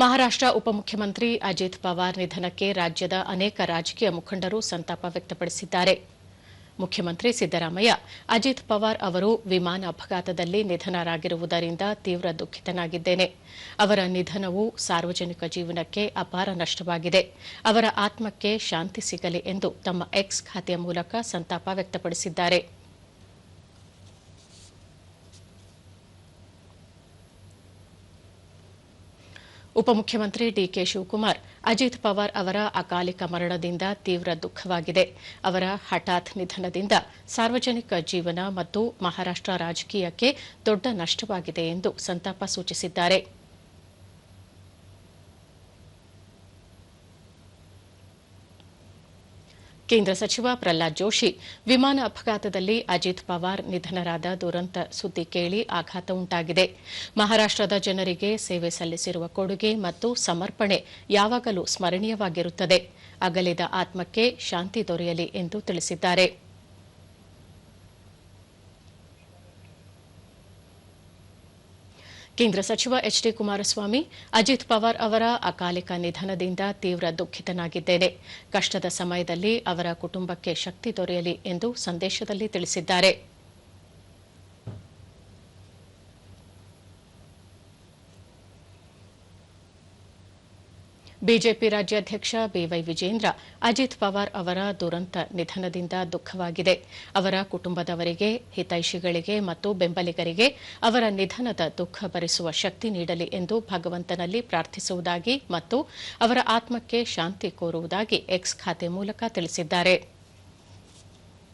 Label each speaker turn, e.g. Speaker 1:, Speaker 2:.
Speaker 1: ಮಹಾರಾಷ್ಟ್ರ ಉಪಮುಖ್ಯಮಂತ್ರಿ ಅಜಿತ್ ಪವಾರ್ ನಿಧನಕ್ಕೆ ರಾಜ್ಯದ ಅನೇಕ ರಾಜಕೀಯ ಮುಖಂಡರು ಸಂತಾಪ ವ್ಯಕ್ತಪಡಿಸಿದ್ದಾರೆ. ಮುಖ್ಯಮಂತ್ರಿ ಸಿದ್ದರಾಮಯ್ಯ, ಅಜಿತ್ ಪವಾರ್ ಅವರು ವಿಮಾನ ಅಪಘಾತದಲ್ಲಿ ನಿಧನರಾಗಿರುವುದರಿಂದ ತೀವ್ರ ದುಃಖಿತನಾಗಿದ್ದೇನೆ. ಅವರ ನಿಧನವು ಸಾರ್ವಜನಿಕ ಜೀವನಕ್ಕೆ ಅಪಾರ ನಷ್ಟವಾಗಿದೆ. ಅವರ ಆತ್ಮಕ್ಕೆ ಶಾಂತಿ ಸಿಗಲಿ ಎಂದು ತಮ್ಮ ಎಕ್ಸ್ ಖಾತೆಯ ಮೂಲಕ ಸಂತಾಪ ವ್ಯಕ್ತಪಡಿಸಿದ್ದಾರೆ. ಉಪಮುಖ್ಯಮಂತ್ರಿ ಡಿಕೆ ಶಿವಕುಮಾರ್, ಅಜಿತ್ ಪವಾರ್ ಅವರ ಅಕಾಲಿಕ ಮರಣದಿಂದ ತೀವ್ರ ದುಃಖವಾಗಿದೆ. ಅವರ ಹಠಾತ್ ನಿಧನದಿಂದ ಸಾರ್ವಜನಿಕ ಜೀವನ ಮತ್ತು ಮಹಾರಾಷ್ಟ್ರ ರಾಜಕೀಯಕ್ಕೆ ದೊಡ್ಡ ನಷ್ಟವಾಗಿದೆ ಎಂದು ಸಂತಾಪ ಸೂಚಿಸಿದ್ದಾರೆ. ಕೇಂದ್ರ ಸಚಿವ ಪ್ರಹ್ಲಾದ್ ಜೋಶಿ, ವಿಮಾನ ಅಪಘಾತದಲ್ಲಿ ಅಜಿತ್ ಪವಾರ್ ನಿಧನರಾದ ದುರಂತ ಸುದ್ದಿ ಕೇಳಿ ಆಘಾತ ಉಂಟಾಗಿದೆ. ಮಹಾರಾಷ್ಟದ ಜನರಿಗೆ ಸೇವೆ ಸಲ್ಲಿಸಿರುವ ಕೊಡುಗೆ ಮತ್ತು ಸಮರ್ಪಣೆ ಯಾವಾಗಲೂ ಸ್ಮರಣೀಯವಾಗಿರುತ್ತದೆ. ಅಗಲಿದ ಆತ್ಮಕ್ಕೆ ಶಾಂತಿ ದೊರೆಯಲಿ ಎಂದು ತಿಳಿಸಿದ್ದಾರೆ. ಕೇಂದ್ರ ಸಚಿವ ಎಚ್ ಡಿ ಕುಮಾರಸ್ವಾಮಿ, ಅಜಿತ್ ಪವಾರ್ ಅವರ ಅಕಾಲಿಕ ನಿಧನದಿಂದ ತೀವ್ರ ದುಃಖಿತನಾಗಿದ್ದೇನೆ. ಕಷ್ಟದ ಸಮಯದಲ್ಲಿ ಅವರ ಕುಟುಂಬಕ್ಕೆ ಶಕ್ತಿ ದೊರೆಯಲಿ ಎಂದು ಸಂದೇಶದಲ್ಲಿ ತಿಳಿಸಿದ್ದಾರೆ. ಬಿಜೆಪಿ ರಾಜ್ಯಾಧ್ಯಕ್ಷ ಬಿವೈ ವಿಜೇಂದ್ರ, ಅಜಿತ್ ಪವಾರ್ ಅವರ ದುರಂತ ನಿಧನದಿಂದ ದುಃಖವಾಗಿದೆ. ಅವರ ಕುಟುಂಬದವರಿಗೆ, ಹಿತೈಷಿಗಳಿಗೆ ಮತ್ತು ಬೆಂಬಲಿಗರಿಗೆ ಅವರ ನಿಧನದ ದುಃಖ ಭರಿಸುವ ಶಕ್ತಿ ನೀಡಲಿ ಎಂದು ಭಗವಂತನಲ್ಲಿ ಪ್ರಾರ್ಥಿಸುವುದಾಗಿ ಮತ್ತು ಅವರ ಆತ್ಮಕ್ಕೆ ಶಾಂತಿ ಕೋರುವುದಾಗಿ ಎಕ್ಸ್ ಖಾತೆ ಮೂಲಕ ತಿಳಿಸಿದ್ದಾರೆ.